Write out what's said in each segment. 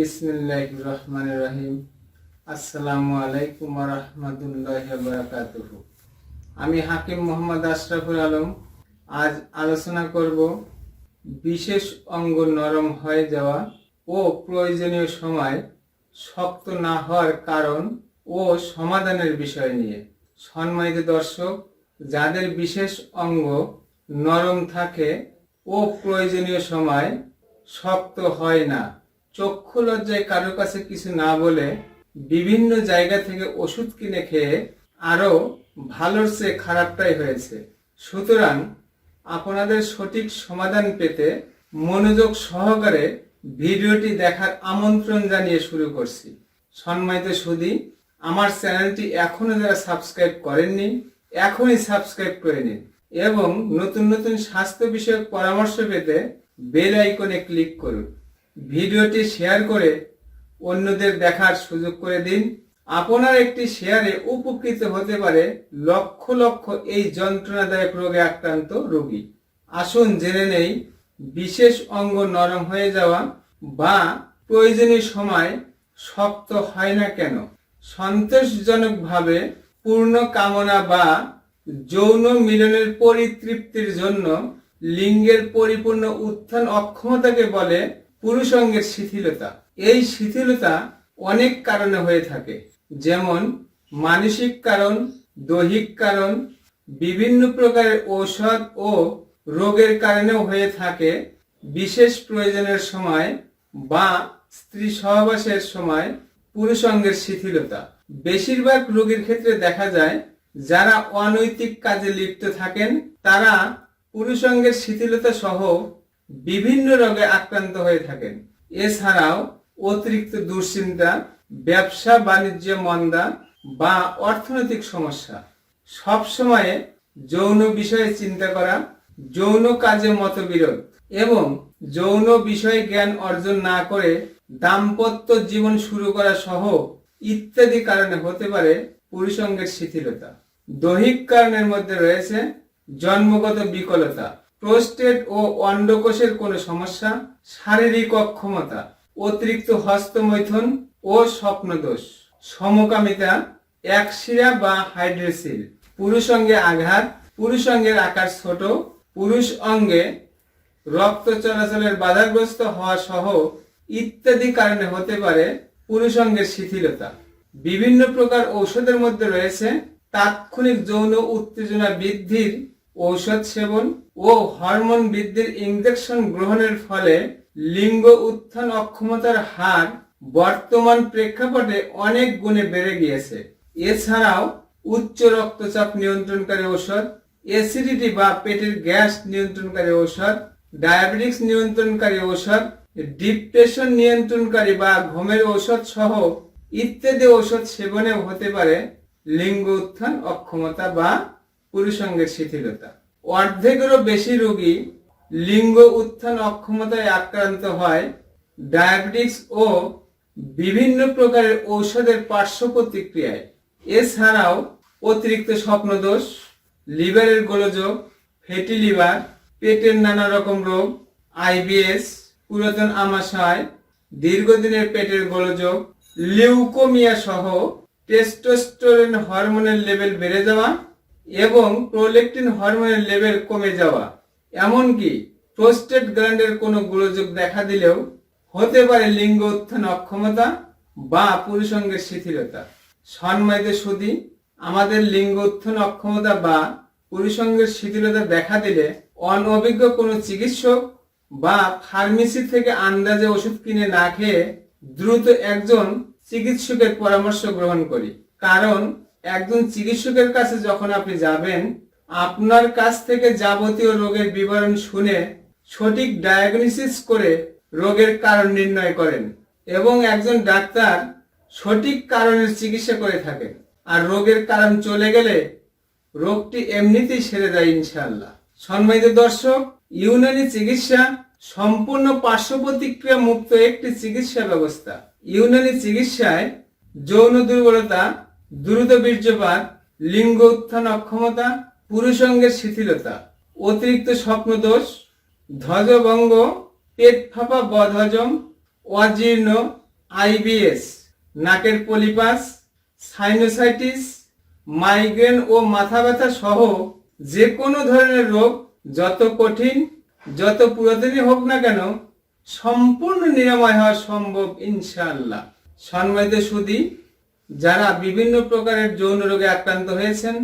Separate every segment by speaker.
Speaker 1: বিসমিল্লাহ রহমান রহিম আসসালামু আলাইকুম রহমতুল্লাহ আমি হাকিম মোহাম্মদ আশরাফুল আলম। আজ আলোচনা করব বিশেষ অঙ্গ নরম হয়ে যাওয়া ও প্রয়োজনীয় সময় শক্ত না হওয়ার কারণ ও সমাধানের বিষয় নিয়ে। সম্মানিত দর্শক, যাদের বিশেষ অঙ্গ নরম থাকে ও প্রয়োজনীয় সময় শক্ত হয় না চক্ষু লজ্জায় কারও কাছে কিছু না বলে বিভিন্ন জায়গা থেকে ওষুধ কিনে খেয়ে আরও ভালোর চেয়ে খারাপটাই হয়েছে। সুতরাং আপনাদের সঠিক সমাধান পেতে মনোযোগ সহকারে ভিডিওটি দেখার আমন্ত্রণ জানিয়ে শুরু করছি। সম্মানিত সুদী আমার চ্যানেলটি এখনও যারা সাবস্ক্রাইব করেননি, এখনই সাবস্ক্রাইব করে নিন এবং নতুন নতুন স্বাস্থ্য বিষয়ক পরামর্শ পেতে বেল আইকনে ক্লিক করুন। ভিডিওটি শেয়ার করে অন্যদের দেখার সুযোগ করে দিন। আপনার একটি শেয়ারে উপকৃত হতে পারে লক্ষ লক্ষ এই যন্ত্রণাদায়ক রোগে আক্রান্ত রোগী। আসুন জেনে নেই, বিশেষ অঙ্গ নরম হয়ে যাওয়া বা প্রয়োজনীয় সময় শক্ত হয় না কেন? সন্তোষজনকভাবে পূর্ণ কামনা বা যৌন মিলনের পরিতৃপ্তির জন্য লিঙ্গের পরিপূর্ণ উত্থান অক্ষমতাকে বলে পুরুষঙ্গের শিথিলতা। এই শিথিলতা অনেক কারণে হয়ে থাকে। যেমন, মানসিক কারণ, দৈহিক কারণ, বিভিন্ন প্রকারের ঔষধ ও রোগের কারণেও হয়ে থাকে। বিশেষ প্রয়োজনের সময় বা স্ত্রী সহবাসের সময় পুরুষঙ্গের শিথিলতা। বেশিরভাগ রোগীর ক্ষেত্রে দেখা যায়, যারা অনৈতিক কাজে লিপ্ত থাকেন, তারা পুরুষঙ্গের শিথিলতা সহ বিভিন্ন রোগে আক্রান্ত হয়ে থাকেন। এছাড়াও অতিরিক্ত দুশ্চিন্তা, ব্যবসা, বাণিজ্য, মন্দা বা অর্থনৈতিক সমস্যা। সব সময়ে যৌন বিষয়ে চিন্তা করা, যৌন কাজে মতবিরোধ এবং যৌন বিষয়ে জ্ঞান অর্জন না করে দাম্পত্য জীবন শুরু করা সহ ইত্যাদি কারণে হতে পারে পুরুষঙ্গের শিথিলতা। দৈহিক কারণের মধ্যে রয়েছে জন্মগত বিকলতা। প্রোস্টেট ও অন্ডকোষের কোনো সমস্যা, শারীরিক অক্ষমতা, অতিরিক্ত হস্তমৈথুন ও স্বপ্নদোষ। সমকামিতা একশিরা বা হাইড্রেসিল। পুরুষ অঙ্গে আঘাত, পুরুষ অঙ্গের আকার ছোট, পুরুষ অঙ্গে রক্ত চলাচলের বাধাগ্রস্ত হওয়া সহ ইত্যাদি কারণে হতে পারে পুরুষ অঙ্গের শিথিলতা। বিভিন্ন প্রকার ঔষধের মধ্যে রয়েছে তাৎক্ষণিক যৌন উত্তেজনা বৃদ্ধির ঔষধ সেবন ও হরমোন বৃদ্ধির ইঞ্জেকশন গ্রহণের ফলে লিঙ্গ উত্থান অক্ষমতার হার বর্তমান প্রেক্ষাপটে অনেক গুণে বেড়ে গিয়েছে। এছাড়াও উচ্চ রক্তচাপ নিয়ন্ত্রণকারী ঔষধ অ্যাসিডিটি বা পেটের গ্যাস নিয়ন্ত্রণকারী ঔষধ ডায়াবেটিক্স নিয়ন্ত্রণকারী ঔষধ ডিপ্রেশন নিয়ন্ত্রণকারী বা ঘুমের ঔষধ সহ ইত্যাদি ঔষধ সেবনেও হতে পারে লিঙ্গ উত্থান অক্ষমতা বা পুরুষঙ্গের শিথিলতা। অর্ধেকেরও বেশি রোগী লিঙ্গ উত্থান অক্ষমতায় আক্রান্ত হয়। ডায়াবেটিক্স ও বিভিন্ন প্রকারের ঔষধের পার্শ্ব প্রতিক্রিয়ায়। এছাড়াও অতিরিক্ত স্বপ্নদোষ, লিভারের গোলযোগ, ফ্যাটি লিভার, পেটের নানা রকম রোগ, আইবিএস, পুরাতন আমাশয়, দীর্ঘদিনের পেটের গোলযোগ, লিউকোমিয়া সহ টেস্টোস্টেরন হরমোনের লেভেল বেড়ে যাওয়া এবং প্রোলেকটিন হরমোনের লেভেল কমে যাওয়া। এমনকি প্রোস্টেট গ্ল্যান্ডের কোনো গোলযোগ দেখা দিলেও হতে পারে লিঙ্গ উত্থান অক্ষমতা বা পুরুষঙ্গের শিথিলতা। সম্মানিত সুদী, আমাদের লিঙ্গ উত্থান অক্ষমতা বা পুরুষঙ্গের শিথিলতা দেখা দিলে অনভিজ্ঞ কোনো চিকিৎসক বা ফার্মেসি থেকে আন্দাজে ওষুধ কিনে না খেয়ে দ্রুত একজন চিকিৎসকের পরামর্শ গ্রহণ করি। কারণ একজন চিকিৎসকের কাছে যখন আপনি যাবেন, আপনার কাছ থেকে যাবতীয় রোগের বিবরণ শুনে সঠিক ডায়াগনোসিস করে রোগের কারণ নির্ণয় করেন এবং একজন ডাক্তার সঠিক কারণের চিকিৎসা করে থাকেন। আর রোগের কারণ চলে গেলে রোগটি এমনিতেই সেরে যায় ইনশাআল্লাহ। সম্মানিত দর্শক, ইউনানি চিকিৎসা সম্পূর্ণ পার্শ্ব প্রতিক্রিয়া মুক্ত একটি চিকিৎসা ব্যবস্থা। ইউনানি চিকিৎসায় যৌন দুর্বলতা দ্রুত বীর্যপাত লিঙ্গ উত্থান অক্ষমতা, পুরুষঙ্গের শিথিলতা, অতিরিক্ত স্বপ্নদোষ, ধ্বজভঙ্গ, পেট ফাঁপা বদহজম, অজীর্ণ, আইবিএস, নাকের পলিপাস, সাইনোসাইটিস, মাইগ্রেন ও মাথা ব্যথা সহ যে কোনো ধরনের রোগ যত কঠিন, যত পুরাতনই হোক না কেন, সম্পূর্ণ নিরাময় হওয়া সম্ভব ইনশাআল্লাহ। সম্মানিত সুদী যারা বিভিন্ন প্রকারের যৌন রোগে আক্রান্ত হয়েছেন,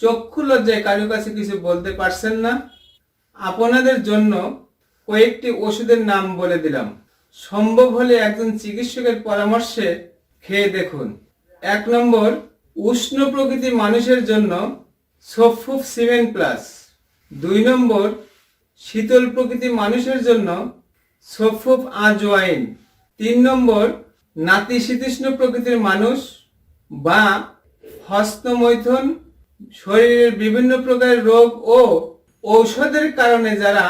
Speaker 1: চক্ষু লজ্জায় কারও কাছে কিছু বলতে পারছেন না। আপনাদের জন্য কয়েকটি ওষুধের নাম বলে দিলাম। সম্ভব হলে একজন চিকিৎসকের পরামর্শে খেয়ে দেখুন। এক নম্বর, উষ্ণ প্রকৃতির মানুষের জন্য সফুফ সিমেন্ট প্লাস। দুই নম্বর, শীতল প্রকৃতির মানুষের জন্য সফুফ আজওয়াইন। তিন নম্বর নাতিশীতোষ্ণ প্রকৃতির মানুষ বা হস্তমৈথুন, শরীরের বিভিন্ন প্রকারের রোগ ও ঔষধের কারণে যারা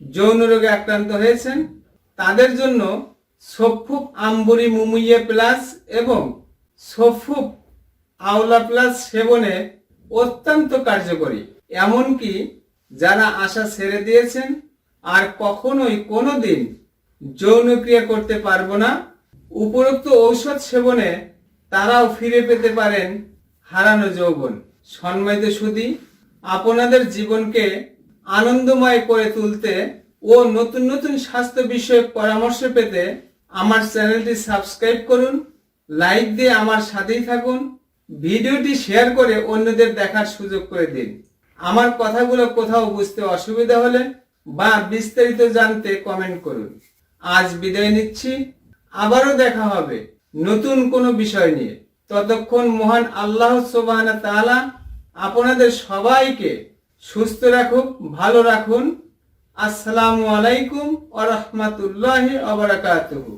Speaker 1: যৌন রোগে আক্রান্ত হয়েছেন, তাদের জন্য সফুপ আম্বুরি মুমুইয়ে প্লাস এবং সফুপ আওলা প্লাস সেবনে অত্যন্ত কার্যকরী। এমনকি যারা আশা ছেড়ে দিয়েছেন, আর কখনোই কোনোদিন যৌন ক্রিয়া করতে পারব না। উপরোক্ত ঔষধ সেবনে তারাও ফিরে পেতে পারেন হারানো যৌবন। সন্ময়িত সুদী আপনাদের জীবনকে আনন্দময় করে তুলতে ও নতুন নতুন স্বাস্থ্য বিষয়ক পরামর্শ পেতে আমার চ্যানেলটি সাবস্ক্রাইব করুন, লাইক দিয়ে আমার সাথেই থাকুন, ভিডিওটি শেয়ার করে অন্যদের দেখার সুযোগ করে দিন। আমার কথাগুলো কোথাও বুঝতে অসুবিধা হলে বা বিস্তারিত জানতে কমেন্ট করুন। আজ বিদায় নিচ্ছি। আবারও দেখা হবে নতুন কোনো বিষয় নিয়ে। ততক্ষণ মহান আল্লাহ সোবাহ তালা আপনাদের সবাইকে সুস্থ রাখুক ভালো রাখুন। আসসালামু আলাইকুম আ রহমতুল্লাহ ওয়া বারাকাতুহু।